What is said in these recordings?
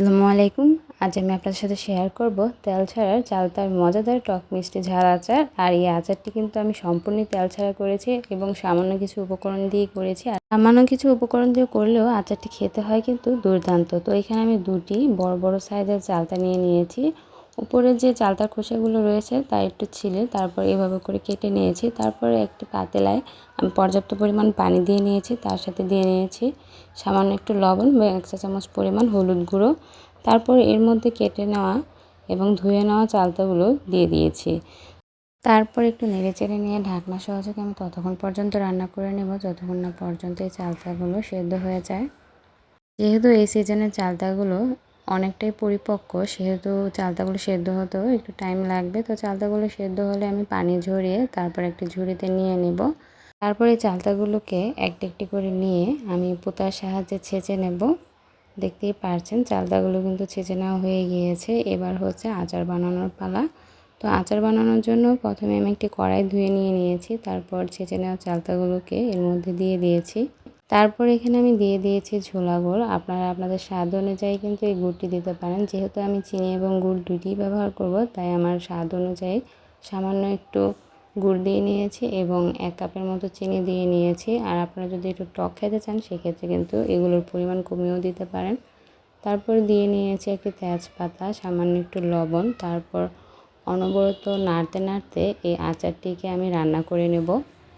আসসালামু আলাইকুম। আজ আমি আপনাদের সাথে শেয়ার করব তেল ছাড়ার চালতার মজাদার টক মিষ্টি ঝাল আচার। আর এই আচারটি কিন্তু আমি সম্পূর্ণ তেল ছাড়া করেছি এবং সামান্য কিছু উপকরণ দিয়ে করেছি। আর সামান্য কিছু উপকরণ দিয়ে করলেও আচারটি খেতে হয় কিন্তু দুর্দান্ত। তো এখানে আমি দুটি বড় বড় সাইজের চালতা নিয়ে নিয়েছি। উপরে যে চালতার খোসাগুলো রয়েছে তা একটু ছিলে, তারপর এভাবে করে কেটে নিয়েছি। তারপরে একটি পাতেলায় আমি পর্যাপ্ত পরিমাণ পানি দিয়ে নিয়েছি, তার সাথে দিয়ে নিয়েছি সামান্য একটু লবণ বা এক চা চামচ পরিমাণ হলুদ গুঁড়ো। তারপর এর মধ্যে কেটে নেওয়া এবং ধুয়ে নেওয়া চালতাগুলো দিয়ে দিয়েছি। তারপর একটু নেড়ে চেড়ে নিয়ে ঢাকনা সহযোগে আমি ততক্ষণ পর্যন্ত রান্না করে নেব, যতক্ষণ না পর্যন্ত এই চালতাগুলো সেদ্ধ হয়ে যায়। যেহেতু এই সিজনের চালতাগুলো অনেকটাই পরিপক্ক, সেহেতু চালতাগুলো সেদ্ধ হতেও একটু টাইম লাগবে। তো চালতাগুলো সেদ্ধ হলে আমি পানি ঝরিয়ে তারপর একটি ঝুড়িতে নিয়ে নেব। তারপরে চালতাগুলোকে একটি একটি করে নিয়ে আমি পোতার সাহায্যে ছেঁচে নেব। দেখতেই পারছেন, চালতাগুলো কিন্তু ছেঁচে নেওয়া হয়ে গিয়েছে। এবার হচ্ছে আচার বানানোর পালা। তো আচার বানানোর জন্য প্রথমে আমি একটি কড়াই ধুয়ে নিয়ে নিয়েছি। তারপর ছেঁচে নেওয়া চালতাগুলোকে এর মধ্যে দিয়ে দিয়েছি। তারপর এখানে আমি দিয়ে দিয়েছি ঝোলা গুড়। আপনারা আপনাদের স্বাদ অনুযায়ী কিন্তু এই গুড়টি দিতে পারেন। যেহেতু আমি চিনি এবং গুড় দুটি ব্যবহার করব, তাই আমার স্বাদ অনুযায়ী সামান্য একটু গুড় দিয়ে নিয়েছি এবং এক কাপের মতো চিনি দিয়ে নিয়েছি। আর আপনারা যদি একটু টক খেতে চান, সেক্ষেত্রে কিন্তু এগুলোর পরিমাণ কমিয়েও দিতে পারেন। তারপর দিয়ে নিয়েছি একটি তেজপাতা, সামান্য একটু লবণ। তারপর অনবরত নাড়তে নাড়তে এই আচারটিকে আমি রান্না করে নেব।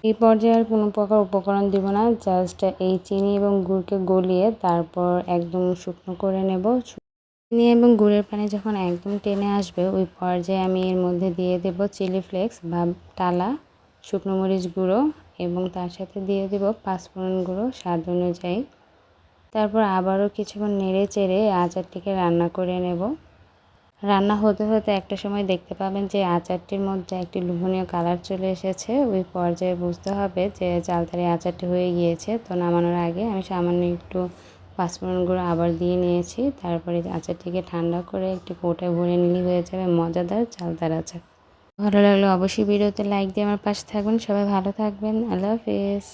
এই পর্যায়ে আর কোনো প্রকার উপকরণ দিব না জাস্ট এই চিনি এবং গুড়কে গলিয়ে তারপর একদম শুকনো করে নেব। চিনি এবং গুড়ের পানি যখন একদম টেনে আসবে, ওই পর্যায়ে আমি এর মধ্যে দিয়ে দেব চিলি ফ্লেক্স বা টালা, শুকনো মরিচ গুঁড়ো এবং তার সাথে দিয়ে দেব পাঁচফোড়ন গুঁড়ো স্বাদ অনুযায়ী। তারপর আবারও কিছুক্ষণ নেড়ে চেড়ে আচারটিকে রান্না করে নেব। রান্না হতে হতে একটা সময় দেখতে পাবেন যে আচারটির মধ্যে একটি লোভনীয় কালার চলে এসেছে। ওই পর্যায়ে বুঝতে হবে যে চালতারি আচারটি হয়ে গিয়েছে। তো নামানোর আগে আমি সামান্য একটু পাঁচফোড়ন গুঁড়ো আবার দিয়ে নিয়েছি। তারপরে আচারটিকে ঠান্ডা করে একটি কোটায় ভরে নিলে হয়ে যাবে মজাদার চালতার আচার। ভালো লাগলে অবশ্যই ভিডিওতে লাইক দিয়ে আমার পাশে থাকবেন। সবাই ভালো থাকবেন। আল্লাহ হাফেজ।